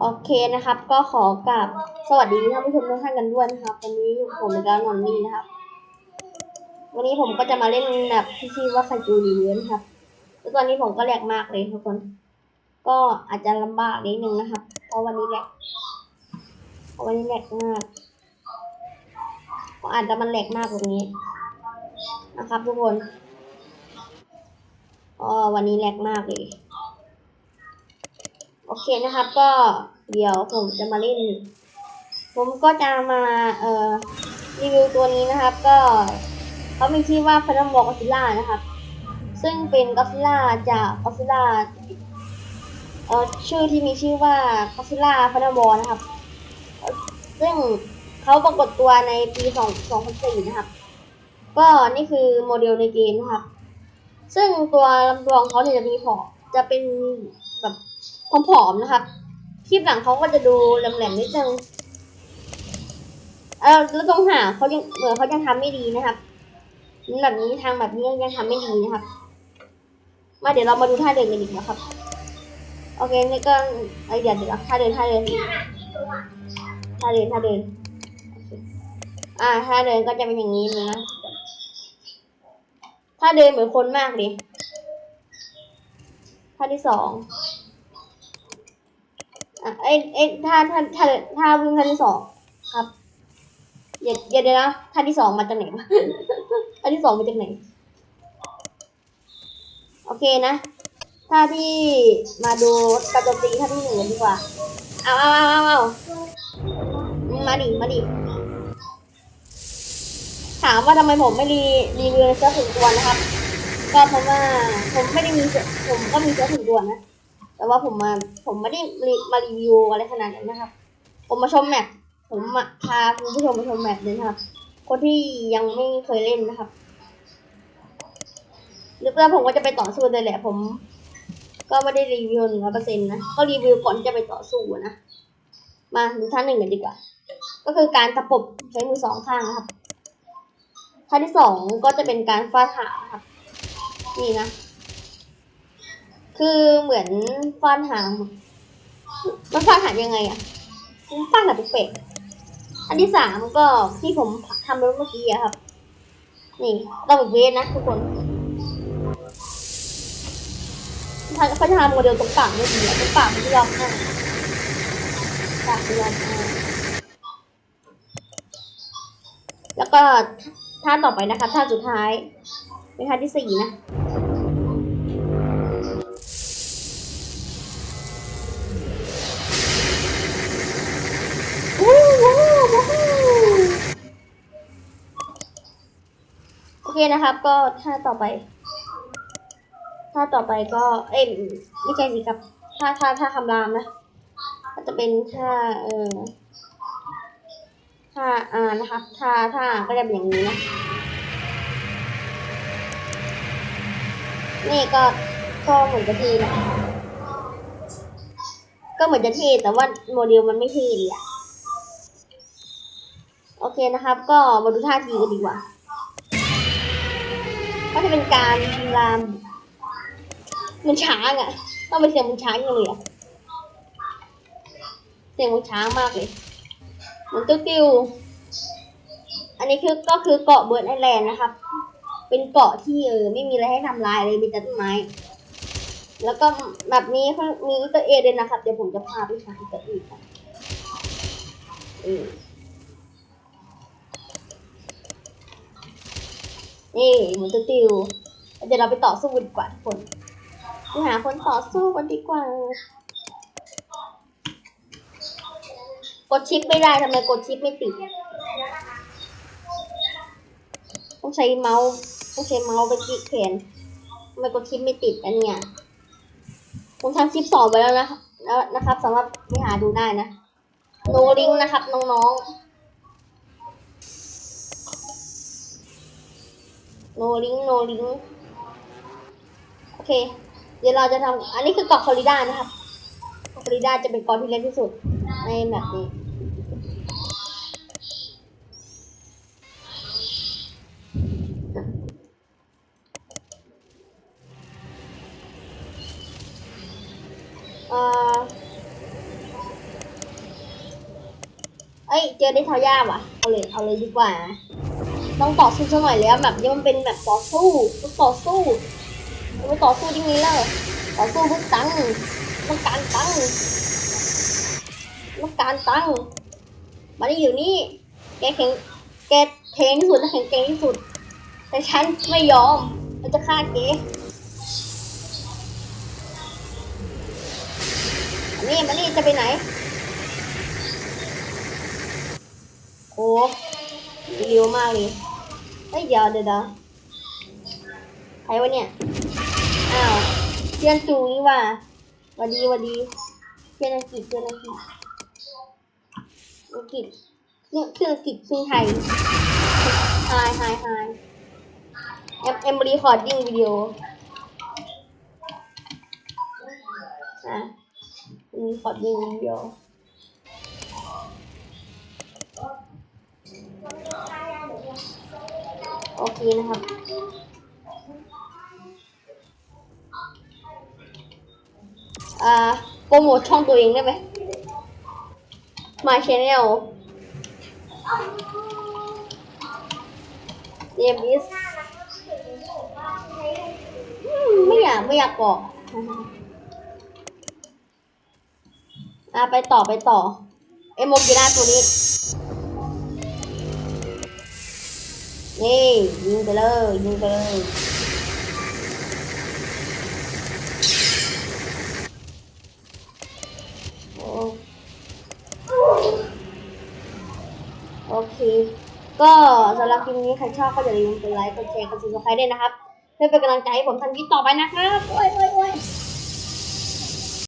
โอเคนะครับ ก็ขอกับสวัสดีท่านผู้ชมทุกท่านกันด้วยนะครับ วันนี้อยู่ผมในการนอนนี่นะครับ วันนี้ผมก็จะมาเล่นแบบที่ชื่อว่าคันจูรีเวนครับแล้วตอนนี้ผมก็แหลกมากเลยทุกคน ก็อาจจะลำบากนิดนึงนะครับ เพราะวันนี้แหลกเพราะวันนี้แหลกมากก็อาจจะมันแหลกมากกว่านี้ นะครับ ทุกคนอ๋อวันนี้แหลกมากเลย เคนะครับก็เดี๋ยวผมจะมาเล่น ผมก็จะมาเอ่อรีวิวตัวนี้นะครับ ก็เขามีชื่อว่าฟนมอกอซิล่านะครับ ซึ่งเป็นกอซิล่าจากกอซิล่าเอ่อชื่อที่มีชื่อว่ากอซิล่าฟนมอนะครับ ซึ่งเขาปรากฏตัวในปี2 2004นะครับ ก็นี่คือโมเดลในเกมนะครับ ซึ่งตัวลำตัวของเขาเนี่ยจะมีผอมจะเป็น ผอมๆนะครับคลิปหลังเขาก็จะดูแหลมๆนิดนึงเออแล้วตรงหางเขายังเหมือนเขายังทำไม่ดีนะครับแบบนี้ทางแบบนี้ยังทำไม่ดีนะครับ มาเดี๋ยวเรามาดูท่าเดินกันดีกว่าครับ โอเคนี่ก็ไอเดียเดี๋ยวท่าเดินท่าเดินท่าเดินท่าเดินอ่าท่าเดินก็จะเป็นอย่างนี้นะท่าเดินเหมือนคนมากเลยท่าที่สอง อะเอ้ยเอ้ท่าท่าท่าท่าวิ่งท่าที่สองครับอย่าอย่าเดี๋ยวนะท่าที่สองมาจากไหนวะท่าที่สองมาจากไหนโอเคนะท่าที่มาดูการโจมตีท่าที่หนึ่งดีกว่าเอาเอาเอาเอาเอามาดิมาดิถามว่าทำไมผมไม่รีรีวิวเสื้อถึงตัวนะครับ ก็เพราะว่าผมไม่ได้มีเสื้อผมก็มีเสื้อถึงตัวนะ แต่ว่าผมมาผมไม่ได้มารีวิวอะไรขนาดนั้นนะครับ ผมมาชมแมปผมมาพาคุณผู้ชมมาชมแมปเลยนะครับ คนที่ยังไม่เคยเล่นนะครับหรือว่าผมก็จะไปต่อสู้เลยแหละ ผม ก็ไม่ได้รีวิวหนึ่งร้อยเปอร์เซ็นต์นะ ก็รีวิวก่อนที่จะไปต่อสู้นะ มาดูท่าหนึ่งกันดีกว่า ก็คือการตะปบใช้มือสองข้างนะครับท่าที่สองก็จะเป็นการฟาดหางนะครับ นี่นะ คือเหมือนฟาดหาง มันฟาดหางยังไงอะมันฟาดหางแปลกๆอันที่สามก็ที่ผมทำไปเมื่อกี้อะครับ นี่ต้องแบบเวทนะทุกคนถ้าเขาจะทำโมเดลตรงปากไม่ดีตรงปากมันไม่ยอมให้ปากไม่ยอมให้แล้วก็ท่าต่อไปนะคะท่าสุดท้ายเป็นท่าที่สี่นะ เคนะครับ ก็ท่าต่อไปท่าต่อไปก็เอ้ยไม่ใช่สิครับท่าท่าท่าคำรามนะก็จะเป็นท่าเออท่าอ่านะครับท่าท่าก็จะเป็นอย่างนี้นะนี่ก็ก็เหมือนจะเท่นะก็เหมือนจะเท่แต่ว่าโมเดลมันไม่เท่ดีอะโอเคนะครับ ก็มาดูท่าทีกันดีกว่า ก็จะเป็นการรามมันช้างอะ่ะ ต้องเป็นเสียงมันช้างเลยอะเสียงมันช้างมากเลยเหมือนติ้วติ้วอันนี้คือก็คือเกาะเบิร์ดไอแลนด์นะครับ เป็นเกาะที่เออไม่มีอะไรให้ทำลายเลยมีแต่ต้นไม้ แล้วก็แบบนี้มีอีเตอร์เอเดนนะครับ เดี๋ยวผมจะพาไปหาอีเตอร์เอกันเออ นี่เหมือนจะติวเดี๋ยวเราไปต่อสู้กันดีกว่าทุกคนไปหาคนต่อสู้กันดีกว่า กดชิปไม่ได้ทำไมกดชิปไม่ติดต้องใช้เมาส์ต้องใช้เมาส์ไปคลิกแขนทำไมกดชิปไม่ติดอันเนี้ยผมทำชิปสอนไว้แล้วนะแล้วนะครับสามารถไปหาดูได้นะโนลิงนะครับน้องๆ โนลิงโนลิงโอเค เดี๋ยวเราจะทำอันนี้คือเกาะฟลอริดานะครับเกาะฟลอริดาจะเป็นเกาะที่เล็กที่สุดในแมปนี้เอ่อเอ้ย เจอได้ทายาว่ะ เอาเลย เอาเลยดีกว่า ต้องต่อสู้สักหน่อยแล้วแบบนี้มันเป็นแบบต่อสู้ต้องต่อสู้ไม่ต่อสู้ยังไงล่ะต่อสู้เพื่อตังค์ต้องการตังค์ต้องการตังค์มาได้อยู่นี่แกแข็งแกเทงที่สุดและแข็งแกร่งที่สุด แต่ฉันไม่ยอมฉันจะฆ่าแกนี่มานี่จะไปไหน โอ้เร็วมากเลย ฮ้ยเดี๋ยวเดี๋ยวใครวะเนี่ย อ้าวเพื่อนจูนี่ว่าวันดีวันดีเพื่อนอังกฤษเพื่อนอังกฤษอังกฤษเนี่ยเพื่อนอังกฤษเพื่อนไทยไฮไฮไฮเอ็มเอ็มรีคอร์ดดิ้งวิดีโออะรีคอร์ดดิ้งวิดีโอ เคนะครับอ่าโปรโมทช่องตัวเองได้ไหม My Channel Name is อืมไม่อยากไม่อยากบอกอ่าไปต่อไปต่อ เอโมกินาตัวนี้ นี่ยิงไปเลยยิงไปเลยโอเค ก็สำหรับคลิปนี้ใครชอบก็อย่าลืมกดไลค์กดแชร์กดซับสไครต์ด้วยนะครับ เพื่อเป็นกำลังใจให้ผมทำคลิปต่อไปนะครับ โอ้ยโอ้ยโอ้ย